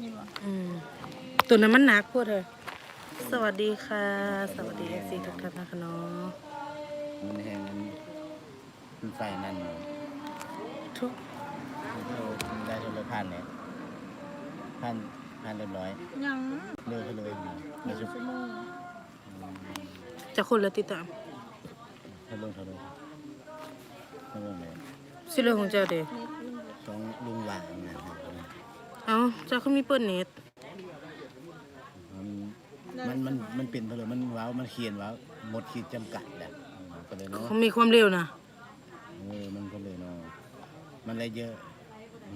นี่บ่อืมตัวนั้นมันหนักพูดเถอะสวัสดีค่ะ สวัสดีเอฟซีทุกท่านนะคะเนาะมันแห้งมันมันไฟนั่นเนาะทุกมันก็มันได้เท่าไรพันเนี่ยพันพันเรียบร้อยยังเร็วเท่าเลยเนาะหไม่นึ่งใช่ชั่วโมงจะคนละติดตามเท่าลงเท่าลงเท่าลงเลยสิเรื่องของเจ้าเด้เน็ตลุงบ่สองลุงหวานนะครับ เอ้าเจ้าเขามีเปิ้ลเน็ตมันมันมันมันเป็นเท่าไรมันว้าวมันเขียนว้าวหมดขีดจำกัดแหละก็เลยเนาะเขามีความเร็วนะเออมันก็เลยเนาะมันเลยเยอะ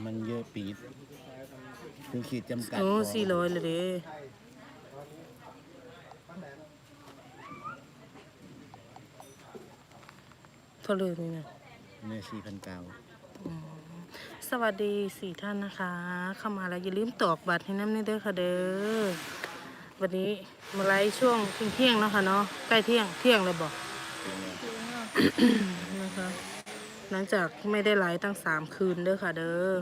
มันเยอะปีดคือขีดจำกัดโอ้พสี่ร้อยเลยเด้เท่าเลยนี่นะเนี่ยสี่พันเก้า สวัสดีสี่ท่านนะคะ เข้ามาแล้วอย่าลืมตอกบัตรให้น้ำเนเด้อค่ะเด้อวันนี้มาไลฟ์ช่วงเที่ยงๆแล้วค่ะเนาะใกล้เที่ยงเที่ยงเลยบอกถึงอะนะคะหลังจากไม่ได้ไลฟ์ตั้งสามคืนเด้อค่ะเด้อ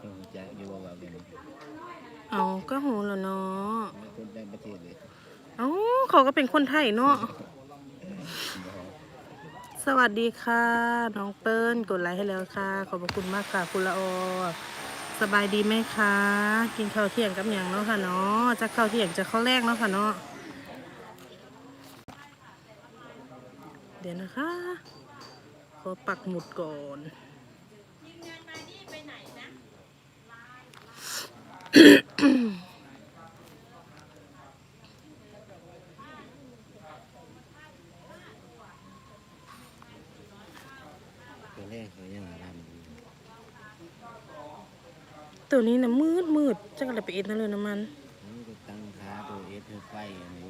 เออจะอยู่ว่าเป็นเอาก็หูแล้วเนาะคนได้ประเทศเลยเอ้าเขาก็เป็นคนไทยเนาะสวัสดีค่ะ น้องเปิ้ ลกดไลค์ให้แล้วค่ะ ขอบคุณมากค่ะคุณละอสบายดีไหมคะ กินข้าวเที่ยงกับอย่างเนาะค่ะเนาะจะข้าวเที่ยงจะข้าวแรกเนาะค่ะเนาะเดี๋ยวนะคะ ขอปักหมุดก่อน ตัวแรกเขายังทำอยู่ตัวนี้นะมืดมืดจะกระไปเอ็ดนั่นเลยน้ำมันมันก็ตั้งขาตัวเอสเธอไฟอันนี้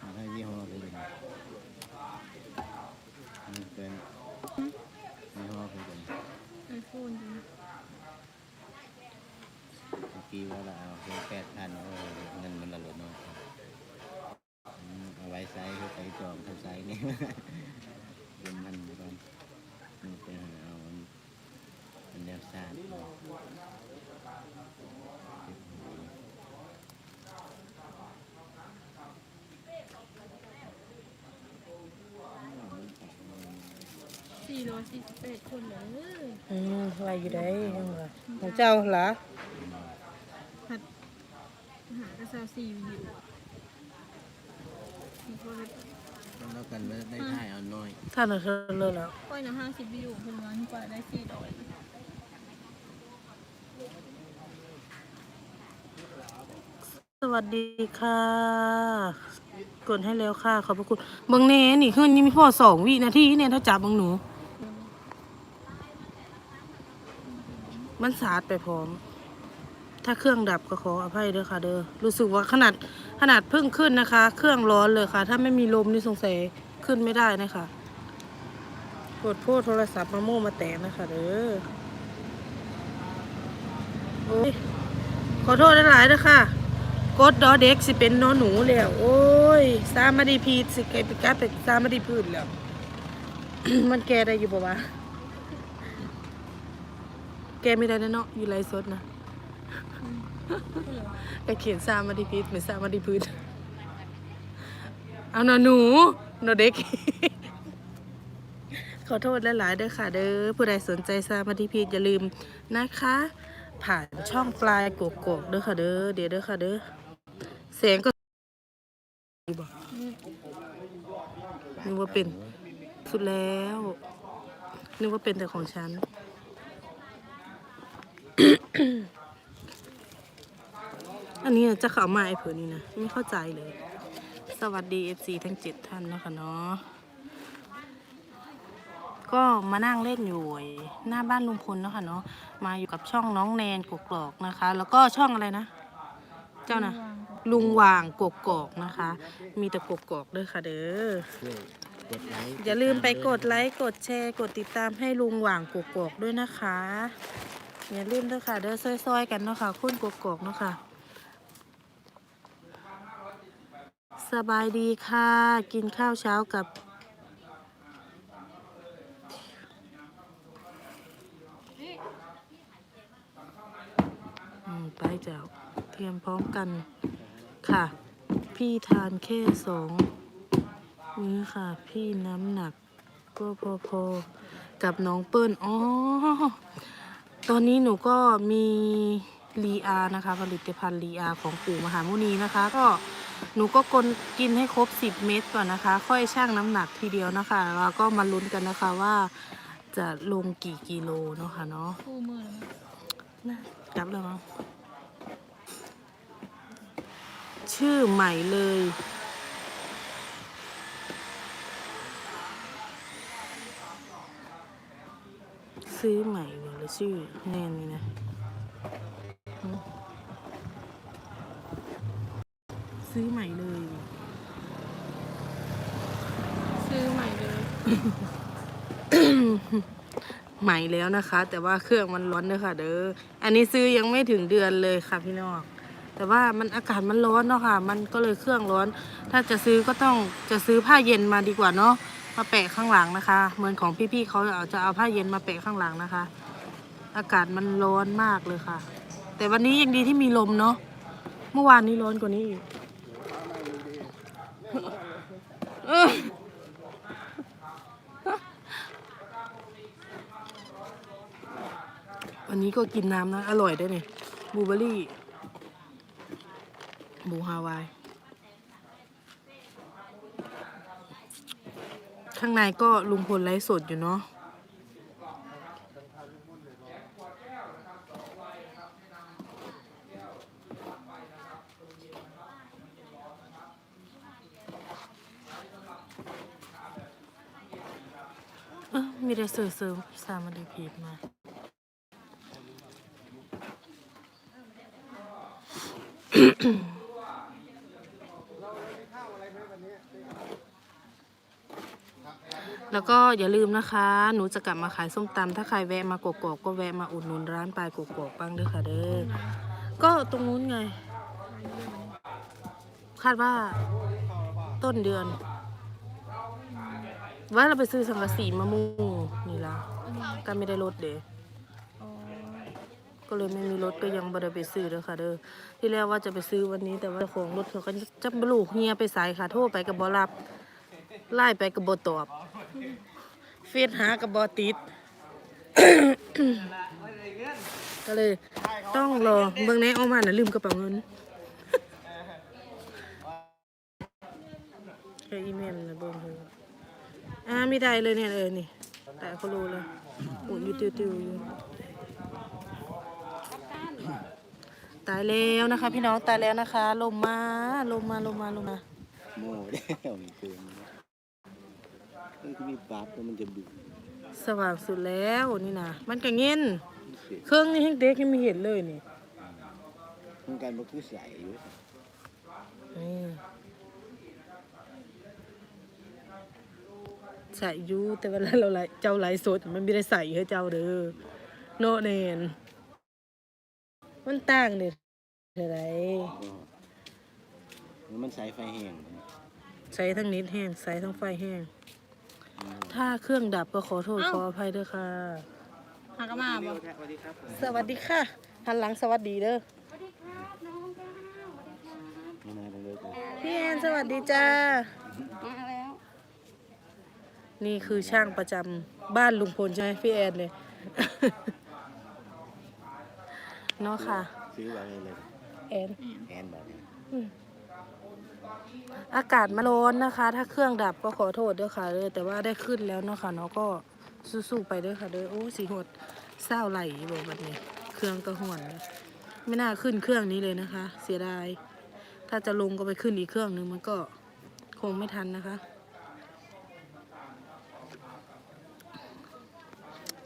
มันให้ยี่ห้อเลยนะมันเป็นยี่ห้อคือกันไอโฟนดูเมื่อกี้ว่าเราเอาแค่แปดพันโอ้เงินมันละหลดเนาะอืมเอาไว้ไซส์คืองทำไซส์นี่เป็นมันไปก่อนมันไปหาเอามันมันแนวซาดสี่ร้อยสี่สิบแปดคนเลยอืมไวอยู่ได้ยังล่ะของเจ้าเหรอหัดหากระซาวสี่วิวมีคนเลย แล้วกันว่าได้ถ่ายเอาน้อยท่านเธอเลยแล้วก้อยนะห้าสิบวิวคนงานกว่าได้สี่ร้อยสวัสดีค่ะ กดให้แล้วค่ะ ขอบพระคุณบังเน่นี่ขึ้นนี่มีพ่อสองวินาทีเนี่ยถ้าจับบังหนู มันสาดไปพร้อม ถ้าเครื่องดับก็ขออภัยด้วยค่ะ เด้อรู้สึกว่าขนาดขนาดเพิ่งขึ้นนะคะ เครื่องร้อนเลยค่ะ ถ้าไม่มีลมนี่สงสัยขึ้นไม่ได้นะคะกดพูดโทรศัพท์มาโม่มาแตกนะคะเด้อโอ้ยขอโทษหลายๆนะค่ะกดดอเด็กสิเป็นนอหนูแล้วโอ้ยสามาดีพีดสิเกไปกัดแต่สามาดีพืชแล้ว มันแกได้อยู่ปะวะแกไม่ได้นะเนาะอยู่ไรสดนะ ก็เขียนสามาดีพีดเหมือนสามาดีพืชเอานอหนูหนอเด็ก ขอโทษหลายๆเด้อค่ะ เด้อผู้ใดสนใจสามาดีพีดอย่าลืมนะคะ ผ่านช่องปลายกกกๆเด้อค่ะเด้อเดี๋ยวเด้อค่ะเด้อเสียงก็บอกนึกว่าเป็นสุดแล้วนึกว่าเป็นแต่ของฉัน อันนี้จะเข้ามาไอ้เผือนี่นะไม่เข้าใจเลย สวัสดี FC ทั้งเจ็ดท่านนะคะเนาะก็มานั่งเล่นอยู่หน้าบ้านลุงพลเนาะค่ะเนาะมาอยู่กับช่องน้องแนนกกอกนะคะ แล้วก็ช่องอะไรนะ เจ้านะลุงวางกกอกนะคะ มีแต่กกอกด้วยค่ะเด้อช่วยกดอย่าลืมไปกดไลค์กดแชร์กดติดตามให้ลุงหว่างกกอกด้วยนะคะ อย่าลืมด้วยค่ะเด้อซอยๆกันเนาะค่ะคุณกกอกเนาะค่ะ สบายดีค่ะ กินข้าวเช้ากับไปมจ้า เตรียมพร้อมกันค่ะ พี่ทานแค่สองมื้อค่ะ พี่น้ำหนัก ก็พอๆกับน้องเปิ้ลอ๋อ ตอนนี้หนูก็มีรีอานะคะ ผลิตภัณฑ์รีอาของปู่มหามุนีนะคะ ก็ หนูก็กนกินให้ครบ 10 เม็ดก่อนนะคะ ค่อยชั่งน้ำหนักทีเดียวนะคะแล้วก็มาลุ้นกันนะคะว่าจะลงกี่กิโลเนาะค่ะเนาะคู่มือแล้วมั้ยนะจับแล้วมั้งชื่อใหม่เลย ซื้อใหม่เลยแล้วชื่อแน่นนี่นะหืม ซื้อใหม่เลย ซื้อใหม่เลย ใหม่แล้วนะคะ แต่ว่าเครื่องมันร้อนเด้อค่ะ เด้ออันนี้ซื้อยังไม่ถึงเดือนเลยค่ะพี่น้องแต่ว่ามันอากาศมันร้อนเนาะค่ะ มันก็เลยเครื่องร้อน ถ้าจะซื้อก็ต้องจะซื้อผ้าเย็นมาดีกว่าเนาะมาแปะข้างหลังนะคะ เหมือนของพี่ๆเขาเอาจะเอาผ้าเย็นมาแปะข้างหลังนะคะ อากาศมันร้อนมากเลยค่ะ แต่วันนี้ยังดีที่มีลมเนาะเมื่อวานนี้ร้อนกว่านี้อีกเออ วันนี้ก็กินน้ำนะ อร่อยด้วยเนี่ยบูเบอร์รี่ บูฮาวาย ข้างในก็ลุงพลไลฟ์สดอยู่เนาะ มีแต่เสริมเสริมสามมาดีพีดมาแล้วก็อย่าลืมนะคะ หนูจะกลับมาขายส้มตำถ้าใครแวะมากกอกก็แวะมาอุดหนุนร้านปลายกกอกบ้างด้อค่ะเด้อ ก็ตรงนู้นไง คาดว่าต้นเดือน ว่าเราไปซื้อสังกะสีมามุงนี่ละก็ไม่ได้รถเด้อ๋อก็เลยไม่มีรถก็ยังบ่ได้ไปซื้อเด้อค่ะเด้อที่แรกว่าจะไปซื้อวันนี้แต่ว่าเจ้าของรถเขาก็จะบลูกเฮียไปสายค่ะ โทรไปกับบ่รับไล่ไปกับบ่ตอบ เฟซหากับบ่ติด ก็เลยต้องรอเบิ่งแหน่เอามาน่ะลืมกระเป๋าเงินแค่อีเมลนะเบิ่งเถอะ อ่าไม่ได้เลยเนี่ยเออนี่ แต่เขารู้เลยหมุนอยู่ติวๆอยู่ตายแล้วนะคะ พี่น้องตายแล้วนะคะ ลมมาลมมาลมมาลมมาโม่แล้วมีเกินมันก็มีปั๊บแล้วมันจะบุกสว่างสุดแล้วนี่นะมันก็เงินเครื่องนี้ยังเด็กยังไม่เห็นเลยนี่มันการมันคือใสอยู่นี่ ใส่อยูแต่เวลาเราไลฟ์เจ้าไลฟ์สดมันไม่ได้ใส่ให้เจ้าเด้อโนเนนมันต่างเด็ดอะไรก็มันใสไฟแห้งใส่ทั้งนิดแห้งใส่ทั้งไฟแห้งถ้าเครื่องดับก็ขอโทษขออภัยด้วยค่ะหากนมาบ่สวัสดีค่ะหันหลังสวัสดีเด้อไม่น่าเลยเลยพี่แอนสวัสดีจ้ามาแล้ว นี่คือช่างประจำบ้านลุงพลใช่ไหมพี่แอนเนี่ยเนาะค่ะซื้อไว้เลยแอนแอนบอกเนี่ยอากาศมันร้อนนะคะ ถ้าเครื่องดับก็ขอโทษด้วยค่ะเด้อแต่ว่าได้ขึ้นแล้วเนาะค่ะเนาะก็สู้ๆไปเด้อค่ะเด้อโอ้สีหดเศร้าไหลบอกแบบนี้ เครื่องก็ห่วนเลยไม่น่าขึ้นเครื่องนี้เลยนะคะ เสียดาย ถ้าจะลงก็ไปขึ้นอีกเครื่องนึงมันก็คงไม่ทันนะคะ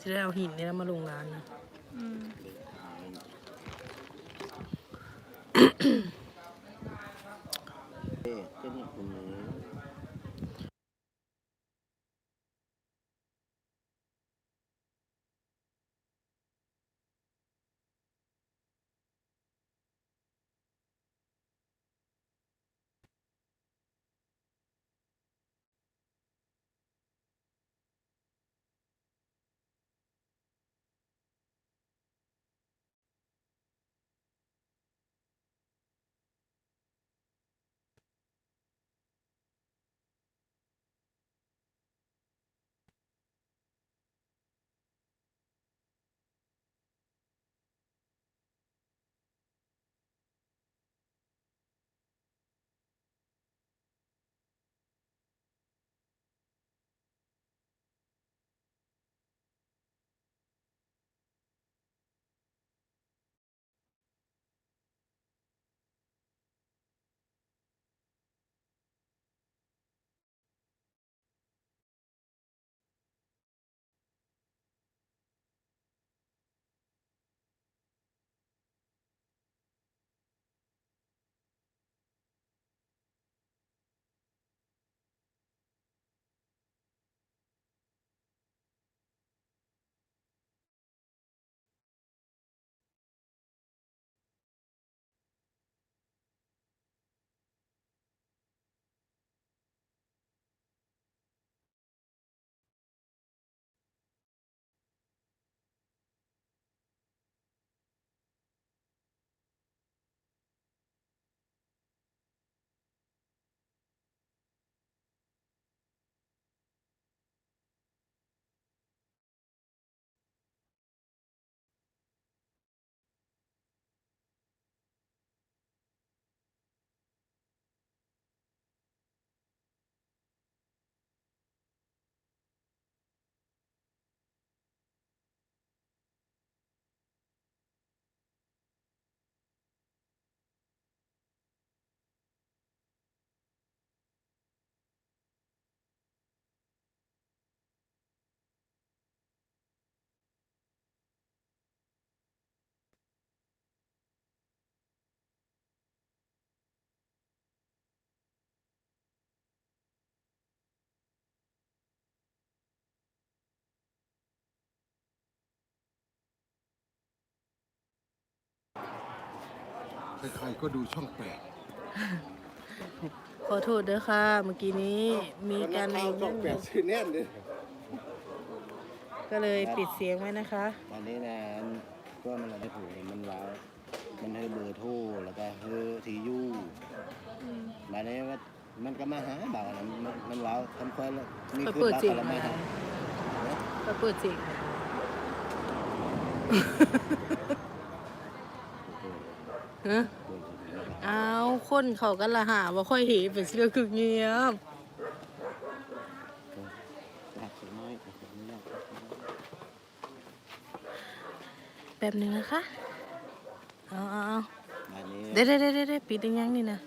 จะได้เอาหินนี่แล้วมาลงร้านนะอ๊ะ ใครๆก็ดูช่องแปดขอโทษเด้อค่ะ เมื่อกี้นี้มีการข้าวช่องแปดชื่อแน่นเลยก็เลยปิดเสียงไว้นะคะ ตอนนี้นะก็มันอะไรผูกเนี่ยมันว้าวมันให้เบอร์โทรแล้วก็ให้ทีอยูมาเนี้ว่ามันก็มาหาบ่าวนะมันมันว้าวทำค่อยแล้วนี่ก็คือเปิดรักเสียงอะไรมามาหาก็เปิดเสียง ฮะเอาคนเขากันละหาว่าค่อยเห็นเป็นเสื้อคือเงียบหักสักน้อยหักสักน้อยแป๊บหนึงนะคะเอาเอาเอามานี้เดี๋ยวเดี๋ยวเดี๋ยวเดี๋ยวปิดยังนี่นะ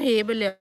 Hebel